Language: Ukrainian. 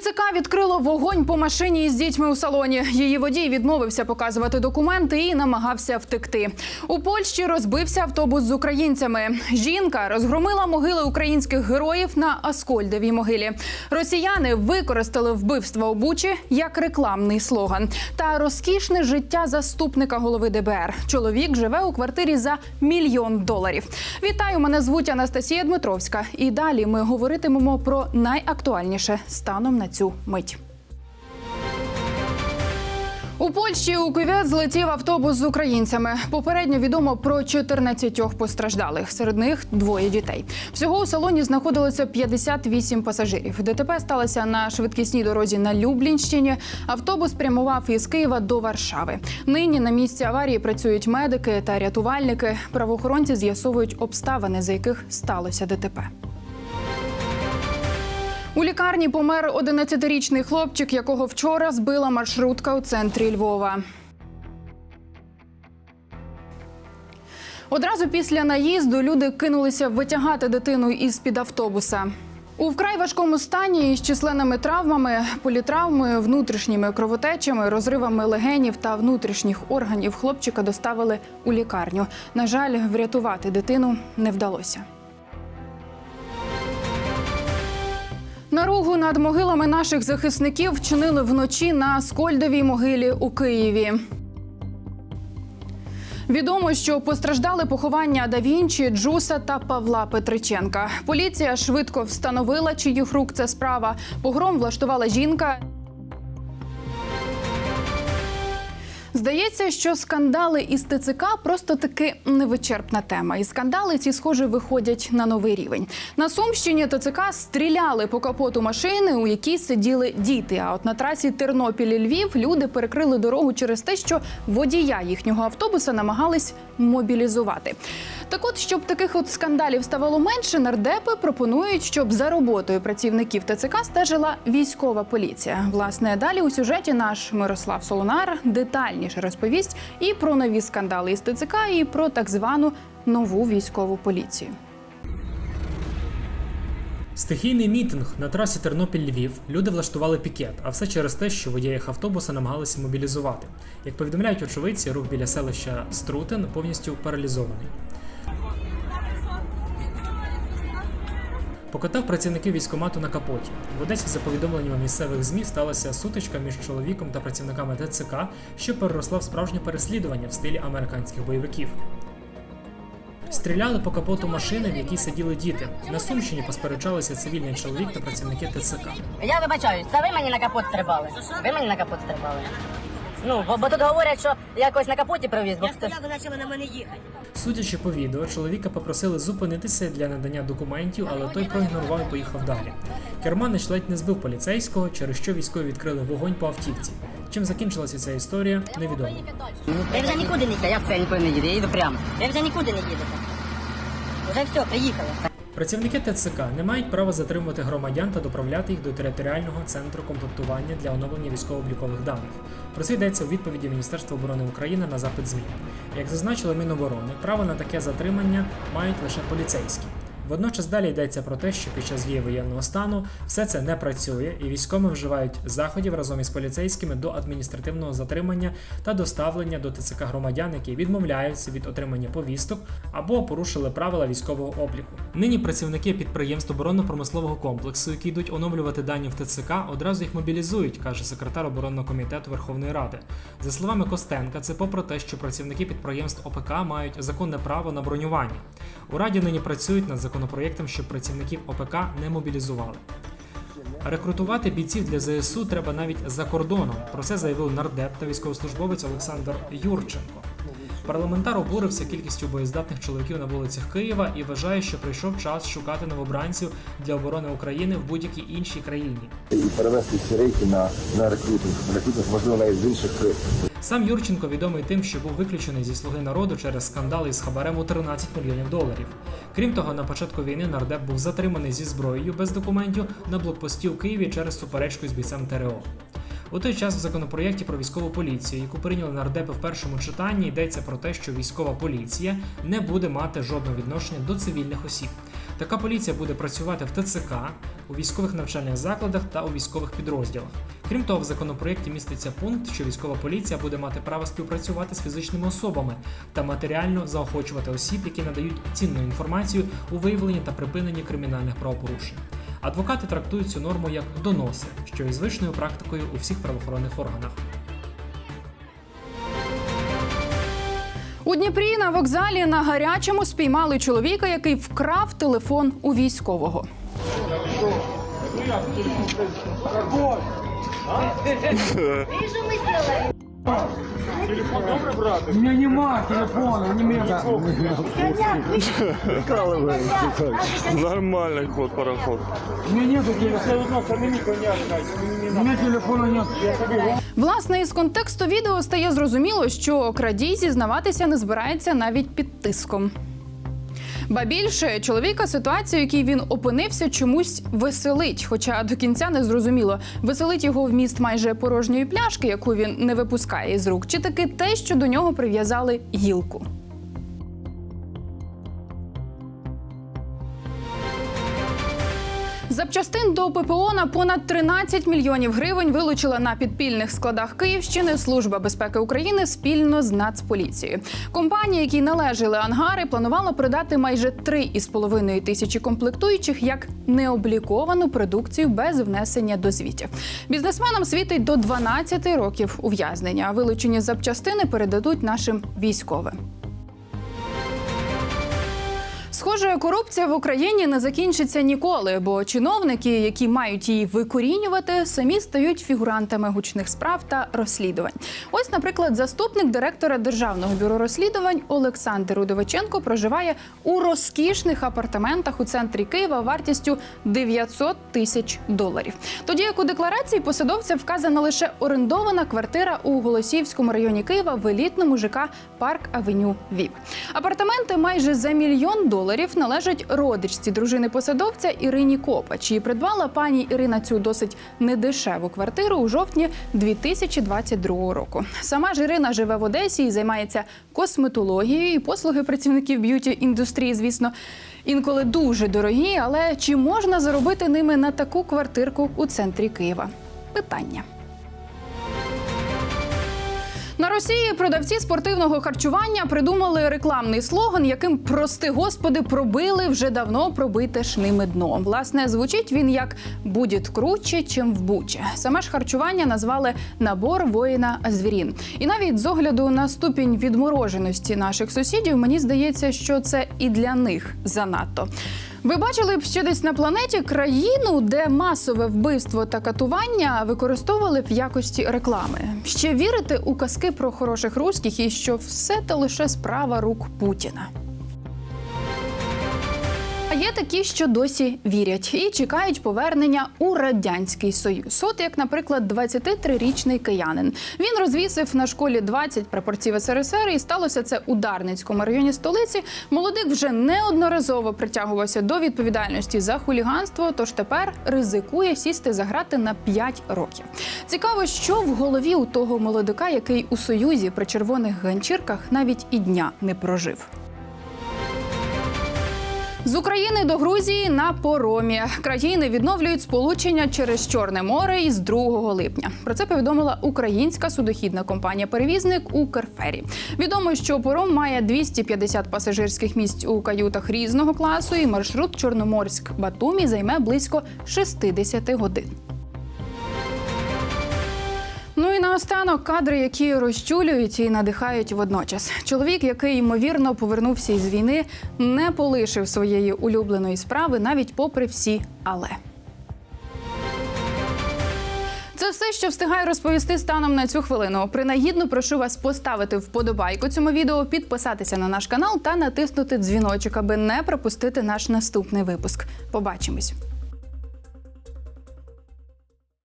ТЦК відкрило вогонь по машині із дітьми у салоні. Її водій відмовився показувати документи і намагався втекти. У Польщі розбився автобус з українцями. Жінка розгромила могили українських героїв на Аскольдовій могилі. Росіяни використали вбивство у Бучі як рекламний слоган. Та розкішне життя заступника голови ДБР. Чоловік живе у квартирі за мільйон доларів. Вітаю, мене звуть Анастасія Дмитровська. І далі ми говоритимемо про найактуальніше станом на цю мить. У Польщі у кювет злетів автобус з українцями. Попередньо відомо про 14 постраждалих. Серед них двоє дітей. Всього у салоні знаходилося 58 пасажирів. ДТП сталося на швидкісній дорозі на Люблінщині. Автобус прямував із Києва до Варшави. Нині на місці аварії працюють медики та рятувальники. Правоохоронці з'ясовують обставини, за яких сталося ДТП. У лікарні помер 11-річний хлопчик, якого вчора збила маршрутка у центрі Львова. Одразу після наїзду люди кинулися витягати дитину із під автобуса. У вкрай важкому стані із численними травмами, політравмою, внутрішніми кровотечами, розривами легенів та внутрішніх органів хлопчика доставили у лікарню. На жаль, врятувати дитину не вдалося. Наругу над могилами наших захисників вчинили вночі на Скольдовій могилі у Києві. Відомо, що постраждали поховання Да Вінчі, Джуса та Павла Петриченка. Поліція швидко встановила, чиїх рук це справа. Погром влаштувала жінка. Здається, що скандали із ТЦК просто таки невичерпна тема. І скандали ці, схоже, виходять на новий рівень. На Сумщині ТЦК стріляли по капоту машини, у якій сиділи діти. А от на трасі Тернопіль-Львів люди перекрили дорогу через те, що водія їхнього автобуса намагались мобілізувати. Так от, щоб таких от скандалів ставало менше, нардепи пропонують, щоб за роботою працівників ТЦК стежила військова поліція. Власне, далі у сюжеті наш Мирослав Солонар детальніше розповість і про нові скандали із ТЦК, і про так звану нову військову поліцію. Стихійний мітинг на трасі Тернопіль-Львів люди влаштували пікет, а все через те, що водія їх автобуса намагалися мобілізувати. Як повідомляють очевидці, рух біля селища Струтин повністю паралізований. Покатав працівників військкомату на капоті. В Одесі, за повідомленнями місцевих ЗМІ, сталася сутичка між чоловіком та працівниками ТЦК, що переросла в справжнє переслідування в стилі американських бойовиків. Стріляли по капоту машини, в якій сиділи діти. На Сумщині посперечалися цивільний чоловік та працівники ТЦК. Я вибачаюсь, це ви мені на капот стрибали? Ви мені на капот стрибали? Ну, бо, бо тут говорять, що якось на капоті провіз, бо Я хтось... стояла, почала на мене їхати. Судячи по відео, чоловіка попросили зупинитися для надання документів, але той проігнорував і поїхав далі. Керманич ледь не збив поліцейського, через що військові відкрили вогонь по автівці. Чим закінчилася ця історія, невідомо. Ви вже нікуди не їдете, я все нікуди не їду, я їду прямо. Ви вже нікуди не їдете. Вже все, приїхали. Працівники ТЦК не мають права затримувати громадян та доправляти їх до територіального центру комплектування для оновлення військово-облікових даних. Про це йдеться у відповіді Міністерства оборони України на запит ЗМІ. Як зазначило Міноборони, право на таке затримання мають лише поліцейські. Водночас далі йдеться про те, що під час дії воєнного стану все це не працює, і військові вживають заходів разом із поліцейськими до адміністративного затримання та доставлення до ТЦК громадян, які відмовляються від отримання повісток або порушили правила військового обліку. Нині працівники підприємств оборонно-промислового комплексу, які йдуть оновлювати дані в ТЦК, одразу їх мобілізують, каже секретар оборонного комітету Верховної Ради. За словами Костенка, це попри те, що працівники підприємств ОПК мають законне право на бронювання. У раді нині працюють над законопроєктом, щоб працівників ОПК не мобілізували. Рекрутувати бійців для ЗСУ треба навіть за кордоном. Про це заявив нардеп та військовослужбовець Олександр Юрченко. Парламентар обурився кількістю боєздатних чоловіків на вулицях Києва і вважає, що прийшов час шукати новобранців для оборони України в будь-якій іншій країні. перевести ці рейки на, на рекрутинг. Рекрутинг, можливо, навіть з інших Сам Юрченко відомий тим, що був виключений зі слуги народу через скандали із хабарем у 13 мільйонів доларів. Крім того, на початку війни нардеп був затриманий зі зброєю без документів на блокпості у Києві через суперечку з бійцем ТРО. У той час в законопроєкті про військову поліцію, яку прийняли нардепи в першому читанні, йдеться про те, що військова поліція не буде мати жодного відношення до цивільних осіб. Така поліція буде працювати в ТЦК, у військових навчальних закладах та у військових підрозділах. Крім того, в законопроєкті міститься пункт, що військова поліція буде мати право співпрацювати з фізичними особами та матеріально заохочувати осіб, які надають цінну інформацію у виявленні та припиненні кримінальних правопорушень. Адвокати трактують цю норму як доноси, що є звичною практикою у всіх правоохоронних органах. У Дніпрі на вокзалі на гарячому спіймали чоловіка, який вкрав телефон у військового. У меня нема телефона, не мега. Нормальный ход, пароход. У меня нету телефона. У меня телефона нет. Власне, із контексту відео стає зрозуміло, що крадій зізнаватися не збирається навіть під тиском. Ба більше чоловіка ситуацію, в якій він опинився, чомусь веселить. Хоча до кінця не зрозуміло, веселить його вміст майже порожньої пляшки, яку він не випускає з рук, чи таки те, що до нього прив'язали гілку. Запчастин до ППО на понад 13 мільйонів гривень вилучила на підпільних складах Київщини Служба безпеки України спільно з Нацполіцією. Компанія, якій належали ангари, планувала продати майже 3,5 тисячі комплектуючих як необліковану продукцію без внесення до звітів. Бізнесменам світить до 12 років ув'язнення. А вилучені запчастини передадуть нашим військовим. Схоже, корупція в Україні не закінчиться ніколи, бо чиновники, які мають її викорінювати, самі стають фігурантами гучних справ та розслідувань. Ось, наприклад, заступник директора державного бюро розслідувань Олександр Удовиченко проживає у розкішних апартаментах у центрі Києва вартістю 900 тисяч доларів. Тоді як у декларації посадовця вказана лише орендована квартира у Голосіївському районі Києва в елітному ЖК Парк Авеню Віп. Апартаменти майже за мільйон доларів належать родичці дружини посадовця Ірині Копач. І придбала пані Ірина цю досить недешеву квартиру у жовтні 2022 року. Сама ж Ірина живе в Одесі і займається косметологією. І послуги працівників б'юті індустрії, звісно, інколи дуже дорогі. Але чи можна заробити ними на таку квартирку у центрі Києва? Питання. На Росії продавці спортивного харчування придумали рекламний слоган, яким прости господи пробили вже давно пробите ж ними дно. Власне, звучить він як «Будет круче, чим в Бучі». Саме ж харчування назвали набор воїна Азвірін. І навіть з огляду на ступінь відмороженості наших сусідів, мені здається, що це і для них занадто. Ви бачили б ще десь на планеті країну, де масове вбивство та катування використовували в якості реклами. Ще вірите у казки про хороших руських і що все це лише справа рук Путіна. Є такі, що досі вірять і чекають повернення у радянський союз. От як, наприклад, 23-річний киянин. Він розвісив на школі 20 прапорців СРСР, і сталося це у Дарницькому районі столиці. Молодик вже неодноразово притягувався до відповідальності за хуліганство, тож тепер ризикує сісти за грати на 5 років. Цікаво, що в голові у того молодика, який у союзі при червоних ганчірках навіть і дня не прожив. З України до Грузії на поромі країни відновлюють сполучення через Чорне море із 2 липня. Про це повідомила українська судохідна компанія-перевізник Укрфері. Відомо, що пором має 250 пасажирських місць у каютах різного класу, і маршрут Чорноморськ-Батумі займе близько 60 годин. Ну і наостанок кадри, які розчулюють і надихають водночас. Чоловік, який ймовірно повернувся із війни, не полишив своєї улюбленої справи навіть попри всі але. Це все, що встигаю розповісти станом на цю хвилину. Принагідно прошу вас поставити вподобайку цьому відео, підписатися на наш канал та натиснути дзвіночок, аби не пропустити наш наступний випуск. Побачимось.